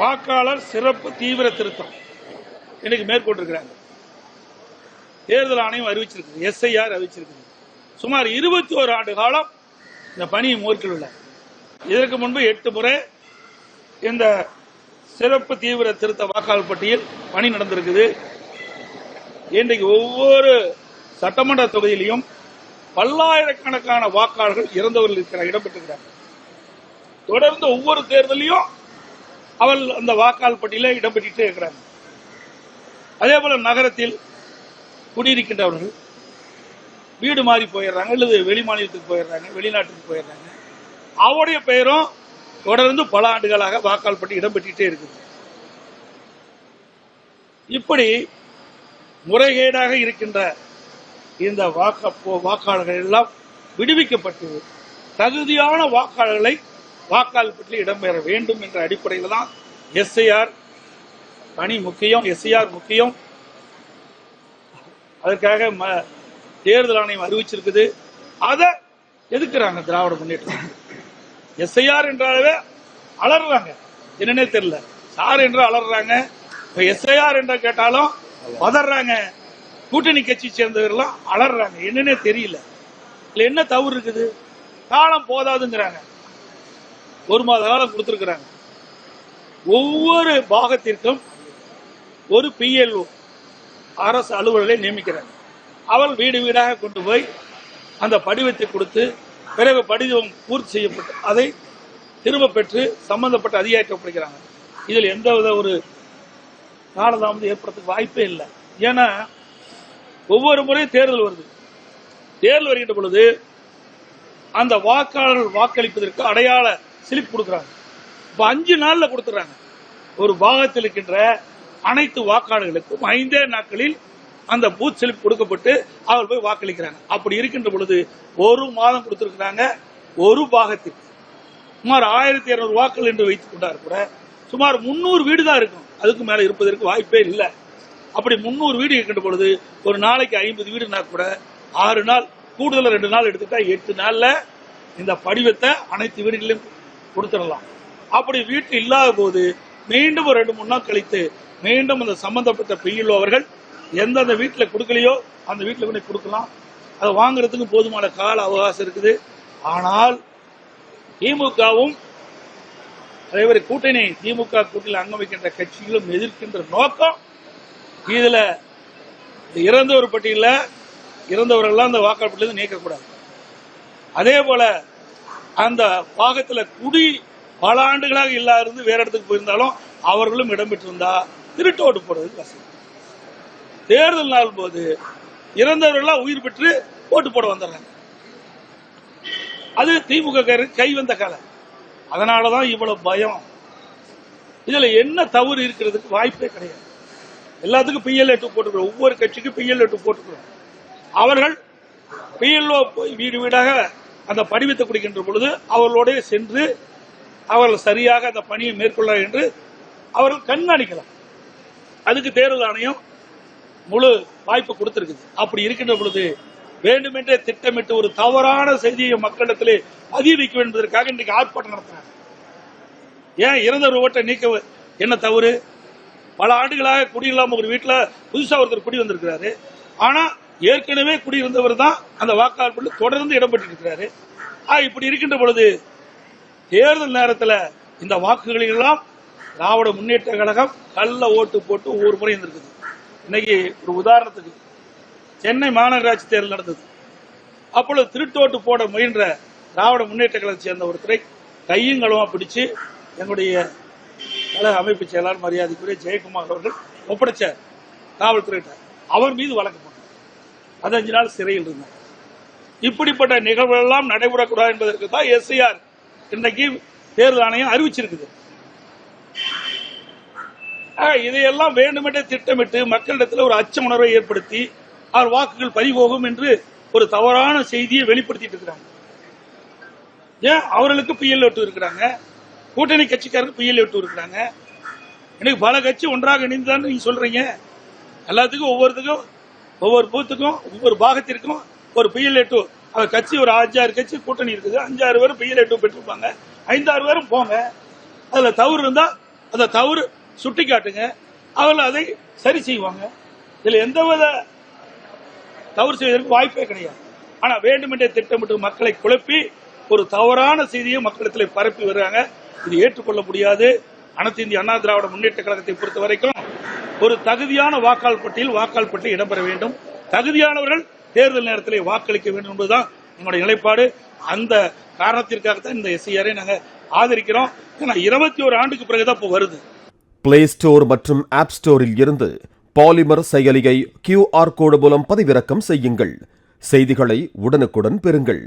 வாக்காளர் சிறப்பு தீவிர திருத்தம். இன்னைக்கு மேற்கொண்டிருக்கிறாங்க. தேர்தல் ஆணையம் அறிவிச்சிருக்கு. எஸ்ஐஆர் அறிவிச்சிருக்கு சுமார் இருபத்தி ஓரு ஆண்டு காலம் இந்த பணியை மேற்கொள்ள இதற்கு முன்பு எட்டு முறை இந்த சிறப்பு தீவிர திருத்த வாக்காளர் பட்டியல் பணி நடந்திருக்குது. இன்றைக்கு ஒவ்வொரு சட்டமன்ற தொகுதியிலையும் பல்லாயிரக்கணக்கான வாக்காளர்கள் இறந்தவர்கள் இருக்கிற இடம்பெற்றிருக்கிறார். தொடர்ந்து ஒவ்வொரு தேர்தலையும் அவள் அந்த வாக்காளர் பட்டியல இடம்பெற்றிட்டே இருக்கிறாங்க அதே போல நகரத்தில் குடியிருக்கின்றவர்கள் வீடு மாறி போயிடுறாங்க அல்லது வெளி மாநிலத்துக்கு போயிடுறாங்க வெளிநாட்டுக்கு போயிடுறாங்க. அவருடைய பெயரும் தொடர்ந்து பல ஆண்டுகளாக வாக்காளர் பட்டி இடம்பெற்றுட்டே இருக்குது. இப்படி முறைகேடாக இருக்கின்ற இந்த வாக்க போ- வாக்காளர்கள் எல்லாம் விடுவிக்கப்பட்டு தகுதியான வாக்காளர்களை வாக்காளர் பட்டியலில் இடம்பெற வேண்டும் என்ற அடிப்படையில் தான் எஸ்ஐஆர் பணி முக்கியம் எஸ்ஐஆர் முக்கியம். அதற்காக ம- தேர்தல் ஆணையம் அறிவிச்சிருக்குது. அதை எதுக்குறாங்க திராவிட முன்னேற்றம் எஸ்ஐஆர் என்றாலே அலறாங்க என்னன்னே தெரியல. சார் என்று அலறாங்க இப்ப எஸ்ஐஆர் என்ற கேட்டாலும் பதறாங்க. கூட்டணி கட்சி சேர்ந்தவர்கள்லாம் அலறாங்க என்னன்னே தெரியல. இல்ல என்ன தவறு இருக்குது? காலம் போதாதுங்கிறாங்க. ஒரு மாத காலம் கொடுத்திருக்கிறாங்க. ஒவ்வொரு பாகத்திற்கும் ஒரு பிஎல்ஓ அரசு அலுவலரை நியமிக்கிறாங்க. அவள் வீடு வீடாக கொண்டு போய் அந்த படிவத்தை கொடுத்து பிறகு படிவம் பூர்த்தி செய்யப்பட்டு அதை திரும்ப பெற்று சம்பந்தப்பட்ட அதிகாரிக்கு ஒப்படைக்கிறாங்க இதில் எந்தவித ஒரு காலதாமதம் ஏற்படுறதுக்கு வாய்ப்பே இல்லை. ஏன்னா ஒவ்வொரு முறையும் தேர்தல் வருது. தேர்தல் வருகின்ற பொழுது அந்த வாக்காளர்கள் வாக்களிப்பதற்கு அடையாள ஸ்லிப் கொடுக்குறாங்க. இப்ப அஞ்சு நாள்ல கொடுத்துறாங்க. ஒரு பாகத்தில் இருக்கின்ற அனைத்து வாக்காளர்களுக்கும் ஐந்தே நாட்களில் அந்த பூத் ஸ்லிப் கொடுக்கப்பட்டு அவர் போய் வாக்களிக்கிறாங்க. அப்படி இருக்கின்ற பொழுது ஒரு மாதம் கொடுத்திருக்கிறாங்க ஒரு பாகத்திற்கு சுமார் ஆயிரத்தி இருநூறு வாக்குகள் என்று வைத்துக் கொண்டார் கூட சுமார் முன்னூறு வீடு தான் இருக்கும். அதுக்கு மேல இருப்பதற்கு வாய்ப்பே இல்லை. அப்படி முன்னூறு வீடு இருக்கின்ற பொழுது ஒரு நாளைக்கு ஐம்பது வீடுனா கூட ஆறு நாள் கூடுதல் ரெண்டு நாள் எடுத்துட்டா எட்டு நாள்ல இந்த படிவத்தை அனைத்து வீடுகளிலும் கொடுத்துடலாம். அப்படி வீட்டு இல்லாத போது மீண்டும் ஒரு ரெண்டு மூணு நாள் கழித்து மீண்டும் அந்த சம்பந்தப்பட்ட பிஎல்ஓ அவர்கள் எந்தெந்த வீட்டில் கொடுக்கலையோ அந்த வீட்டில் கொண்டு கொடுக்கலாம். அதை வாங்குறதுக்கு போதுமான கால அவகாசம் இருக்குது. ஆனால் திமுகவும் தலைவர் கூட்டணி திமுக கூட்டணியில் அங்கம் வைக்கின்ற கட்சிகளும் எதிர்க்கின்ற நோக்கம் இதுல இறந்தவர் பட்டியலில் இறந்தவர்கள்லாம் அந்த வாக்காளர் பட்டியலிருந்து நீக்கக்கூடாது. அதே போல அந்த பாகத்துல குடி பல ஆண்டுகளாக இல்லாத இருந்து வேற இடத்துக்கு போயிருந்தாலும் அவர்களும் இடம்பெற்றிருந்தா திருட்டு ஓட்டு போடுறதுக்கு வசதி. தேர்தல் நாள் போது இறந்தவர்கள்லாம் உயிர் பெற்று ஓட்டு போட வந்துடுறாங்க. அது திமுக கை வந்த காலம் அதனாலதான் இவ்வளவு பயம். இதுல என்ன தவறு இருக்கிறதுக்கு வாய்ப்பே கிடையாது. எல்லாத்துக்கும் பிஎல்ஏ டூ போட்டுக்கிறோம். ஒவ்வொரு கட்சிக்கும் பிஎல்ஏ டூ போட்டுக்கிறோம். அவர்கள் பிஎல்ஓ போய் வீடு வீடாக அந்த படிவத்தை கொடுக்கின்ற பொழுது அவர்களோட சென்று அவர்கள் சரியாக அந்த பணியை மேற்கொள்ள என்று அவர்கள் கண்காணிக்கலாம். அதுக்கு தேர்தல் ஆணையம் முழு வாய்ப்பு கொடுத்திருக்குது. அப்படி இருக்கின்ற பொழுது வேண்டுமென்றே திட்டமிட்டு ஒரு தவறான செய்தியை மக்களிடத்திலே பதிய வைக்க வேண்டும் என்பதற்காக இன்றைக்கு ஆர்ப்பாட்டம் நடத்துறாங்க. ஏன் இறந்த ஒரு ஓட்டை நீக்க என்ன தவறு? பல ஆண்டுகளாக குடியில்லாம ஒரு வீட்டில் புதுசா ஒருத்தர் குடி வந்திருக்கிறாரு. ஆனா ஏற்கனவே குடியிருந்தவர் தான் அந்த வாக்காளர் தொடர்ந்து இடம்பெற்று இருக்கிறாரு இப்படி இருக்கின்ற பொழுது தேர்தல் நேரத்தில் இந்த வாக்குகளை எல்லாம் திராவிட முன்னேற்ற கழகம் கள்ள ஓட்டு போட்டு ஒவ்வொரு முறை இருந்திருக்குது இன்னைக்கு ஒரு உதாரணத்துக்கு சென்னை மாநகராட்சி தேர்தல் நடந்தது. அப்பொழுது திருட்டோட்டு போட முயன்ற திராவிட முன்னேற்ற கழகத்தை சேர்ந்த ஒருத்தரை கையும் களமா பிடிச்சு எங்களுடைய கழக அமைப்பு செயலாளர் மரியாதைக்குரிய ஜெயக்குமார் அவர்கள் ஒப்படைச்சார். காவல்துறையிட்ட அவர் மீது வழக்கு பதினஞ்சு நாள் சிறையில் இருந்தார் இப்படிப்பட்ட நிகழ்வுகள் எல்லாம் நடைபெறக்கூடாது என்பதற்கு தான் எஸ்ஐஆர் இன்றைக்கு தேர்தல் ஆணையம் அறிவிச்சிருக்குது. இதையெல்லாம் வேண்டுமென்றே திட்டமிட்டு மக்களிடத்தில் ஒரு அச்ச உணர்வை ஏற்படுத்தி அவர் வாக்குகள் பறிபோகும் என்று ஒரு தவறான செய்தியை வெளிப்படுத்திட்டு இருக்கிறாங்க. ஏன்? அவர்களுக்கு பிஎல் விட்டு இருக்கிறாங்க. கூட்டணி கட்சிக்காரருக்கு பிஎல் விட்டு இருக்கிறாங்க. எனக்கு பல கட்சி ஒன்றாக இணைந்துதான் நீங்க சொல்றீங்க. எல்லாத்துக்கும் ஒவ்வொருத்துக்கும் ஒவ்வொரு பூத்துக்கும் ஒவ்வொரு பாகத்திற்கும் ஒரு பிஎல் டூ அந்த கட்சி ஒரு அஞ்சாறு கட்சி கூட்டணி இருக்குது. அஞ்சாறு பேரும் பிஎல் டூ பெற்றிருப்பாங்க. ஐந்தாறு பேரும் போங்க. அதுல தவறு இருந்தா அந்த தவறு சுட்டி காட்டுங்க. அவர்கள் அதை சரி செய்வாங்க. இதுல எந்தவித தவறு செய்வதற்கு வாய்ப்பே கிடையாது. ஆனா வேண்டுமென்றே திட்டமிட்டு மக்களை குழப்பி ஒரு தவறான செய்தியை மக்களிடத்தில் பரப்பி வருகிறாங்க. இது ஏற்றுக்கொள்ள முடியாது. அனைத்து இந்திய அண்ணா திராவிட முன்னேற்ற கழகத்தை பொறுத்த வரைக்கும் ஒரு தகுதியான வாக்காளர் பட்டியல் வாக்காளர் பட்டியல் இடம்பெற வேண்டும். தகுதியானவர்கள் தேர்தல் நேரத்திலே வாக்களிக்க வேண்டும் என்பதுதான் எங்களுடைய நிலைப்பாடு. அந்த காரணத்திற்காகத்தான் இந்த எஸ்ஐஆரை நாங்க ஆதரிக்கிறோம். ஏன்னா இருபத்தி ஒரு ஆண்டுக்கு பிறகுதான் இப்போ வருது. பிளே ஸ்டோர் மற்றும் ஆப் ஸ்டோரில் இருந்து பாலிமர் செயலியை கியூஆர் கோடு மூலம் பதிவிறக்கம் செய்யுங்கள். செய்திகளை உடனுக்குடன் பெறுங்கள்.